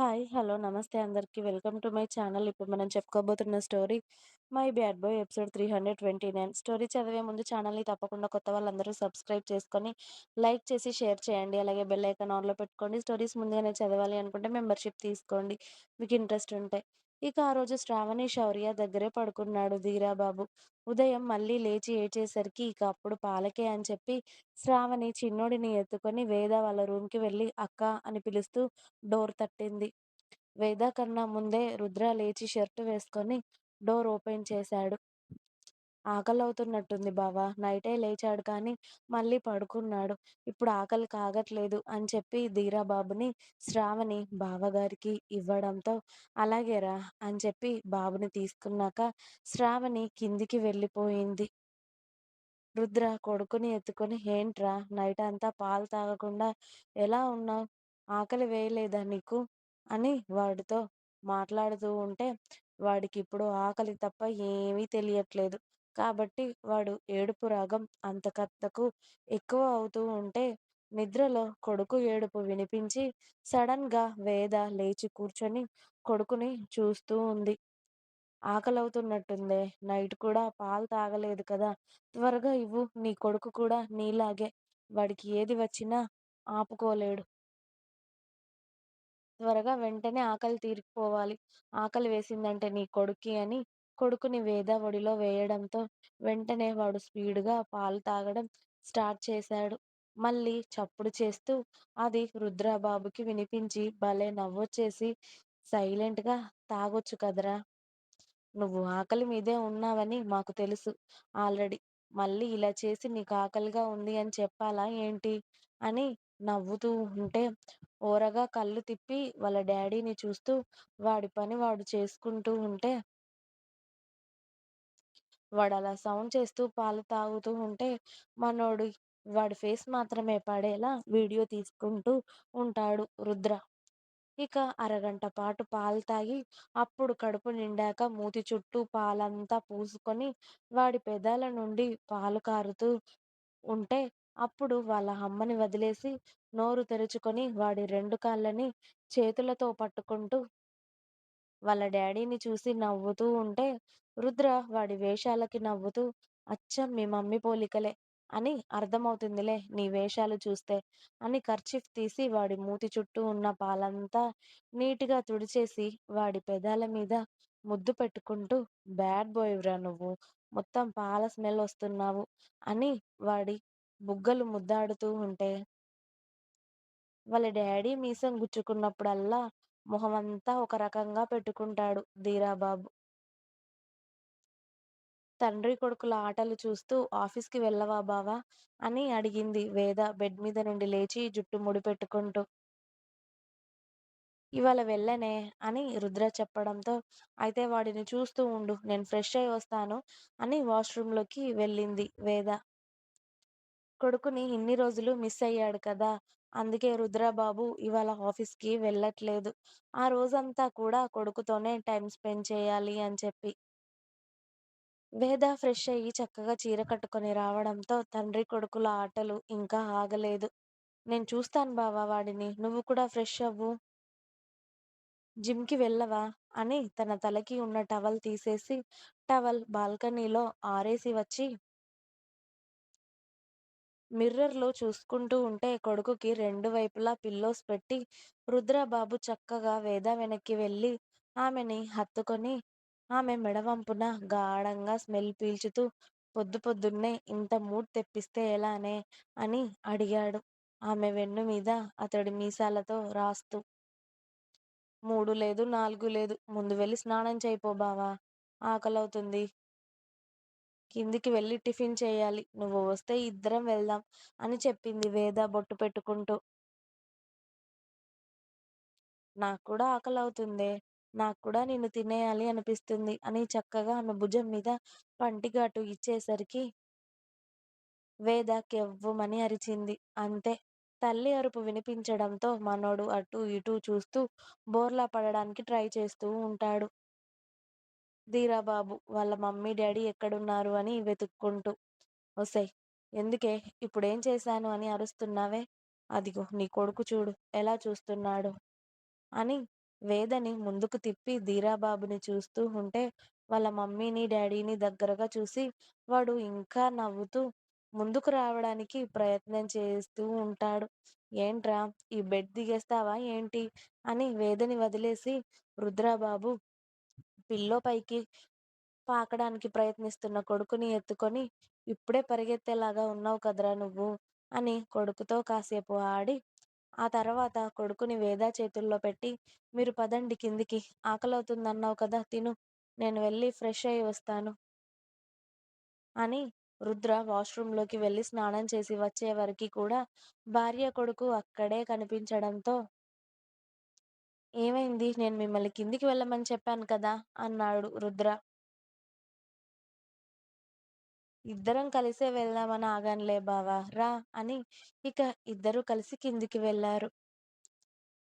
Hi. Hello. నమస్తే అందరికీ welcome to my channel. ఇప్పుడు మనం చెప్పుకోబోతున్న story 'my bad boy' episode 329. Story చదివే ముందు ఛానల్‌ని తప్పకుండా కొత్త వాళ్ళందరూ సబ్స్క్రైబ్ చేసుకొని, లైక్ చేసి, షేర్ చేయండి. అలాగే బెల్ ఐకాన్ ఆన్‌లో పెట్టుకోండి. స్టోరీస్ ముందుగానే చదవాలి అనుకుంటే మెంబర్‌షిప్ తీసుకోండి. మీకు ఇంట్రెస్ట్ ఉంటే. ఇక ఆ రోజు శ్రావణి, శౌర్య దగ్గరే పడుకున్నాడు ధీరాబాబు. ఉదయం మళ్ళీ లేచి ఏడ్చేసరికి ఇక అప్పుడు పాలకే అని చెప్పి శ్రావణి చిన్నోడిని ఎత్తుకొని వేద వాళ్ళ రూమ్‌కి వెళ్ళి అక్క అని పిలుస్తూ డోర్ తట్టింది. వేద కన్నా ముందే రుద్ర లేచి షర్ట్ వేసుకొని డోర్ ఓపెన్ చేశాడు. ఆకలవుతున్నట్టుంది బావ నైటే లేచాడు కానీ మళ్ళీ పడుకున్నాడు. ఇప్పుడు ఆకలి కాగట్లేదు అని చెప్పి ధీరాబాబుని శ్రావణి బావగారికి ఇవ్వడంతో అలాగేరా అని చెప్పి బాబుని తీసుకున్నాక శ్రావణి కిందికి వెళ్ళిపోయింది. రుద్ర కొడుకుని ఎత్తుకొని ఏంట్రా నైటంతా పాలు తాగకుండా ఎలా ఉన్నావ్? ఆకలి వేయలేదా నీకు? అని వాడితో మాట్లాడుతూ ఉంటే వాడికిప్పుడు ఆకలి తప్ప ఏమీ తెలియట్లేదు. కాబట్టి వాడు ఏడుపు రాగం అంతకంతకూ ఎక్కువ అవుతూ ఉంటే నిద్రలో కొడుకు ఏడుపు వినిపించి సడన్‌గా వేద లేచి కూర్చొని కొడుకుని చూస్తూ ఉంది. ఆకలవుతున్నట్టుందే. నైట్ కూడా పాలు తాగలేదు కదా! త్వరగా ఇవ్వు నీ కొడుకు కూడా నీలాగే. వాడికి ఏది వచ్చినా ఆపుకోలేడు. త్వరగా వెంటనే ఆకలి తీరిపోవాలి. ఆకలి వేసిందంటే నీ కొడుక్కి అని కొడుకుని వేద ఒడిలో వేయడంతో వెంటనే వాడు స్పీడ్గా పాలు తాగడం స్టార్ట్ చేశాడు. మళ్ళీ చప్పుడు చేస్తూ అది రుద్రబాబుకి వినిపించి భలే నవ్వొచ్చేసి సైలెంట్‌గా తాగొచ్చు కదరా! నువ్వు ఆకలి మీదే ఉన్నావని మాకు తెలుసు ఆల్రెడీ. మళ్ళీ ఇలా చేసి నీకు ఆకలిగా ఉంది అని చెప్పాలా ఏంటి? అని నవ్వుతూ ఉంటే ఓరగా కళ్ళు తిప్పి వాళ్ళ డాడీని చూస్తూ వాడి పని వాడు చేసుకుంటూ ఉంటే వాడలా సౌండ్ చేస్తూ పాలు తాగుతూ ఉంటే మనోడి వాడి ఫేస్ మాత్రమే పడేలా వీడియో తీసుకుంటూ ఉంటాడు రుద్ర. ఇక అరగంట పాటు పాలు తాగి అప్పుడు కడుపు నిండాక మూతి చుట్టూ పాలంతా పూసుకొని వాడి పెదాల నుండి పాలు కారుతూ ఉంటే అప్పుడు వాళ్ళ అమ్మని వదిలేసి నోరు తెరుచుకొని వాడి రెండు కాళ్ళని చేతులతో పట్టుకుంటూ వాళ్ళ డాడీని చూసి నవ్వుతూ ఉంటే రుద్ర వాడి వేషాలకి నవ్వుతూ అచ్చం మీ మమ్మీ పోలికలే అని అర్థమవుతుందిలే నీ వేషాలు చూస్తే అని కర్చీఫ్ తీసి వాడి మూతి చుట్టూ ఉన్న పాలంతా నీట్‌గా తుడిచేసి వాడి పెదాల మీద ముద్దు పెట్టుకుంటూ బ్యాడ్ బాయ్‌విరా నువ్వు. మొత్తం పాల స్మెల్ వస్తున్నావు అని వాడి బుగ్గలు ముద్దాడుతూ ఉంటే వాళ్ళ డాడీ మీసం గుచ్చుకున్నప్పుడల్లా మొహమంతా ఒక రకంగా పెట్టుకుంటాడు ధీరాబాబు. తండ్రి కొడుకుల ఆటలు చూస్తూ ఆఫీస్‌కి వెళ్ళవా బావా? అని అడిగింది వేద బెడ్ మీద నుండి లేచి జుట్టు ముడిపెట్టుకుంటూ. ఇవాళ వెళ్ళనే అని రుద్ర చెప్పడంతో అయితే వాడిని చూస్తూ ఉండు. నేను ఫ్రెష్ అయ్యి వస్తాను అని వాష్‌రూమ్‌లోకి వెళ్ళింది వేద. కొడుకుని ఇన్ని రోజులు మిస్ అయ్యాడు కదా! అందుకే రుద్రబాబు ఇవాళ ఆఫీస్‌కి వెళ్ళట్లేదు. ఆ రోజంతా కూడా కొడుకుతోనే టైం స్పెండ్ చేయాలి అని చెప్పి. వేద ఫ్రెష్ అయ్యి చక్కగా చీర కట్టుకొని రావడంతో తండ్రి కొడుకుల ఆటలు ఇంకా ఆగలేదు. నేను చూస్తాను బావా వాడిని. నువ్వు కూడా ఫ్రెష్ అవ్వు. జిమ్‌కి వెళ్ళవా? అని తన తలకి ఉన్న టవల్ తీసేసి టవల్ బాల్కనీలో ఆరేసి వచ్చి మిర్రర్‌లో చూసుకుంటూ ఉంటే కొడుకుకి రెండు వైపులా పిల్లోస్ పెట్టి రుద్రబాబు చక్కగా వేద వెనక్కి వెళ్ళి ఆమెని హత్తుకొని ఆమె మెడవంపున గాఢంగా స్మెల్ పీల్చుతూ పొద్దు పొద్దున్నే ఇంత మూడ్ తెప్పిస్తే ఎలానే అని అడిగాడు ఆమె వెన్ను మీద అతడి మీసాలతో రాస్తూ. మూడు లేదు నాలుగు లేదు. ముందు వెళ్ళి స్నానం చేయిపో బావా! ఆకలవుతుంది. కిందికి వెళ్ళి టిఫిన్ చేయాలి నువ్వు వస్తే ఇద్దరం వెళ్దాం అని చెప్పింది వేద బొట్టు పెట్టుకుంటూ. నాకు కూడా ఆకలి అవుతుందే నాకు కూడా నిన్ను తినేయాలి అనిపిస్తుంది అని చక్కగా ఆమె భుజం మీద పంటిగాటు ఇచ్చేసరికి వేద కెవ్వుమని అరిచింది. అంతే. తల్లి అరుపు వినిపించడంతో మనోడు అటూ ఇటూ చూస్తూ బోర్లా పడడానికి ట్రై చేస్తూ ఉంటాడు. ధీరాబాబు వాళ్ళ మమ్మీ డాడీ ఎక్కడున్నారు అని వెతుక్కుంటూ. ఒసై ఎందుకే ఇప్పుడేం చేశాను అని అరుస్తున్నావే? అదిగో నీ కొడుకు చూడు ఎలా చూస్తున్నాడు అని వేదని ముందుకు తిప్పి ధీరాబాబుని చూస్తూ ఉంటే వాళ్ళ మమ్మీని, డాడీని దగ్గరగా చూసి వాడు ఇంకా నవ్వుతూ ముందుకు రావడానికి ప్రయత్నం చేస్తూ ఉంటాడు. ఏంట్రా ఈ బెడ్ దిగేస్తావా ఏంటి? అని వేదని వదిలేసి రుద్రాబాబు పిల్లో పైకి పాకడానికి ప్రయత్నిస్తున్న కొడుకుని ఎత్తుకొని ఇప్పుడే పరిగెత్తేలాగా ఉన్నావు కదరా నువ్వు అని కొడుకుతో కాసేపు ఆడి ఆ తర్వాత కొడుకుని వేదా చేతుల్లో పెట్టి మీరు పదండి కిందికి ఆకలవుతుందన్నావు కదా తిను నేను వెళ్ళి ఫ్రెష్ అయ్యి వస్తాను అని రుద్ర వాష్రూంలోకి వెళ్ళి స్నానం చేసి వచ్చే వరకు కూడా భార్య కొడుకు అక్కడే కనిపించడంతో ఏమైంది? నేను మిమ్మల్ని కిందికి వెళ్ళమని చెప్పాను కదా! అన్నాడు రుద్ర. ఇద్దరం కలిసే వెళ్దామని ఆగానులే బావా రా! అని ఇక ఇద్దరు కలిసి కిందికి వెళ్ళారు.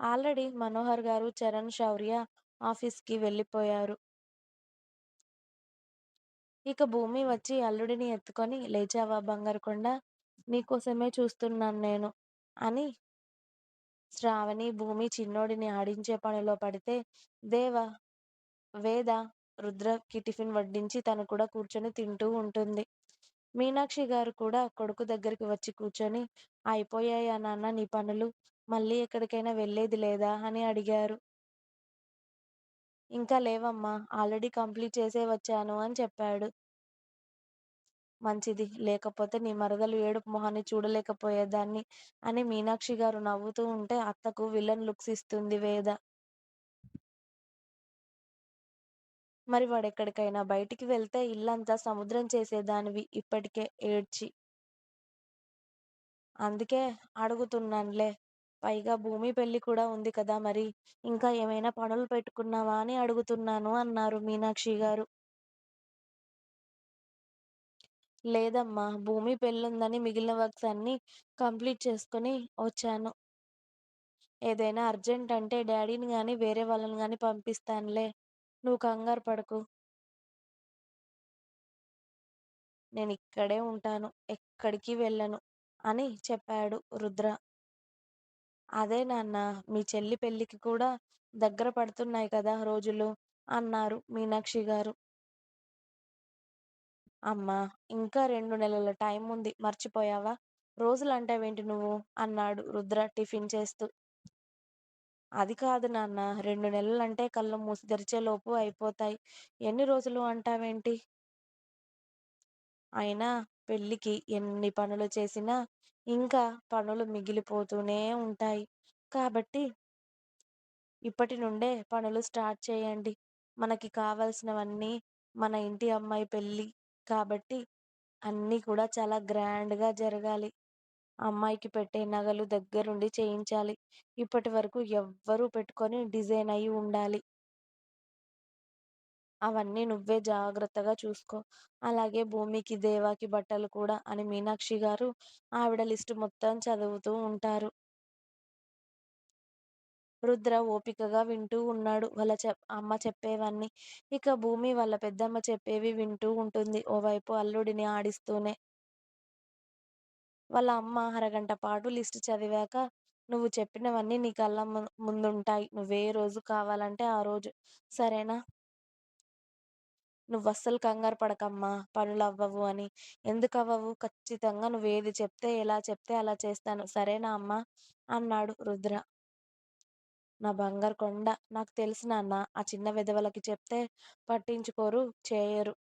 ఆల్రెడీ మనోహర్ గారు చరణ్ శౌర్య ఆఫీస్కి వెళ్ళిపోయారు. ఇక భూమి వచ్చి అల్లుడిని ఎత్తుకొని లేచావా బంగారు కొండ? నీకోసమే చూస్తున్నాను నేను అని శ్రావణి భూమి చిన్నోడిని ఆడించే పనిలో పడితే దేవ వేద రుద్రకి టిఫిన్ వడ్డించి తను కూడా కూర్చొని తింటూ ఉంటుంది. మీనాక్షి గారు కూడా కొడుకు దగ్గరికి వచ్చి కూర్చొని అయిపోయాయా నాన్న నీ పనులు? మళ్ళీ ఎక్కడికైనా వెళ్ళేది లేదా? అని అడిగారు. ఇంకా లేవమ్మా ఆల్రెడీ కంప్లీట్ చేసే వచ్చాను అని చెప్పాడు. మంచిది. లేకపోతే నీ మరదలు ఏడుపు మొహాన్ని చూడలేకపోయేదాన్ని అని మీనాక్షి గారు నవ్వుతూ ఉంటే అత్తకు విలన్ లుక్స్ ఇస్తుంది వేద. మరి వాడెక్కడికైనా బయటికి వెళ్తే ఇల్లంతా సముద్రం చేసేదానివి ఇప్పటికే ఏడ్చి. అందుకే అడుగుతున్నానులే పైగా భూమి పెళ్ళి కూడా ఉంది కదా మరి ఇంకా ఏమైనా పనులు పెట్టుకున్నావా అని అడుగుతున్నాను అన్నారు మీనాక్షి గారు. లేదమ్మా భూమి పెళ్ళుందని మిగిలిన వర్క్స్ అన్ని కంప్లీట్ చేసుకుని వచ్చాను. ఏదైనా అర్జెంట్ అంటే డాడీని కానీ వేరే వాళ్ళని కానీ పంపిస్తానులే. నువ్వు కంగారు పడకు. నేను ఇక్కడే ఉంటాను ఎక్కడికి వెళ్ళను అని చెప్పాడు రుద్ర. అదే నాన్న మీ చెల్లి పెళ్ళికి కూడా దగ్గర పడుతున్నాయి కదా రోజులు అన్నారు మీనాక్షి గారు. అమ్మా! ఇంకా రెండు నెలల టైం ఉంది. మర్చిపోయావా? రోజులంటావేంటి నువ్వు? అన్నాడు రుద్ర టిఫిన్ చేస్తూ. అది కాదు నాన్న. రెండు నెలలంటే కళ్ళు మూసి తెరిచేలోపు అయిపోతాయి. ఎన్ని రోజులు అంటావేంటి? అయినా పెళ్ళికి ఎన్ని పనులు చేసినా ఇంకా పనులు మిగిలిపోతూనే ఉంటాయి. కాబట్టి ఇప్పటి నుండే పనులు స్టార్ట్ చేయండి. మనకి కావాల్సినవన్నీ మన ఇంటి అమ్మాయి పెళ్ళి కాబట్టి అన్నీ కూడా చాలా గ్రాండ్గా జరగాలి. అమ్మాయికి పెట్టే నగలు దగ్గరుండి చేయించాలి. ఇప్పటి వరకు ఎవ్వరూ పెట్టుకొని డిజైన్ అయి ఉండాలి. అవన్నీ నువ్వే జాగ్రత్తగా చూసుకో. అలాగే భూమికి దేవాకి బట్టలు కూడా అని మీనాక్షి గారు ఆవిడ లిస్టు మొత్తం చదువుతూ ఉంటారు. రుద్ర ఓపికగా వింటూ ఉన్నాడు. వాళ్ళ చెప్ అమ్మ చెప్పేవన్నీ ఇక భూమి వాళ్ళ పెద్దమ్మ చెప్పేవి వింటూ ఉంటుంది. ఓవైపు అల్లుడిని ఆడిస్తూనే. వాళ్ళ అమ్మ అరగంట పాటు లిస్ట్ చదివాక నువ్వు చెప్పినవన్నీ నీ కళ్ళ ము- ముందుంటాయి. నువ్వే రోజు కావాలంటే ఆ రోజు. సరేనా? నువ్వు అస్సలు కంగారు పడకమ్మా. పనులు అవ్వవు అని. ఎందుకు అవ్వవు? ఖచ్చితంగా నువ్వు ఏది చెప్తే ఎలా చెప్తే అలా చేస్తాను. సరేనా అమ్మా? అన్నాడు రుద్ర. నా బంగారు కొండ. నాకు తెలుసు నాన్న ఆ చిన్న విధవలకి చెప్తే పట్టించుకోరు చేయరు.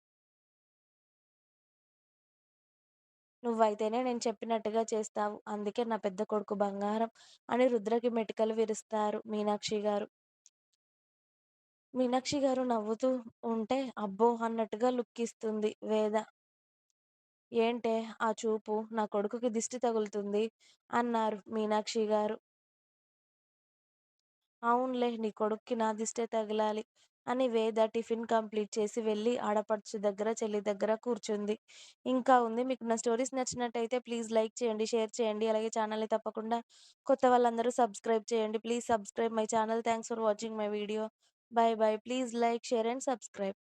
నువ్వైతేనే నేను చెప్పినట్టుగా చేస్తావు. అందుకే నా పెద్ద కొడుకు బంగారం అని రుద్రకి మెటికలు విరుస్తారు మీనాక్షి గారు. మీనాక్షి గారు నవ్వుతూ ఉంటే అబ్బో! అన్నట్టుగా లుక్ ఇస్తుంది వేద. ఏంటే? ఆ చూపు నా కొడుకుకి దిష్టి తగులుతుంది అన్నారు మీనాక్షి గారు. అవునులే నీ కొడుక్కి నా దిష్టే తగిలాలి అని వేద టిఫిన్ కంప్లీట్ చేసి వెళ్ళి ఆడపడుచు దగ్గర చెల్లి దగ్గర కూర్చుంది. ఇంకా ఉంది మీకు నా స్టోరీస్ నచ్చినట్టయితే ప్లీజ్ లైక్ చేయండి షేర్ చేయండి. అలాగే ఛానల్ని తప్పకుండా కొత్త వాళ్ళందరూ సబ్స్క్రైబ్ చేయండి. Please subscribe my channel. Thanks for watching my video. Bye bye please like share and subscribe.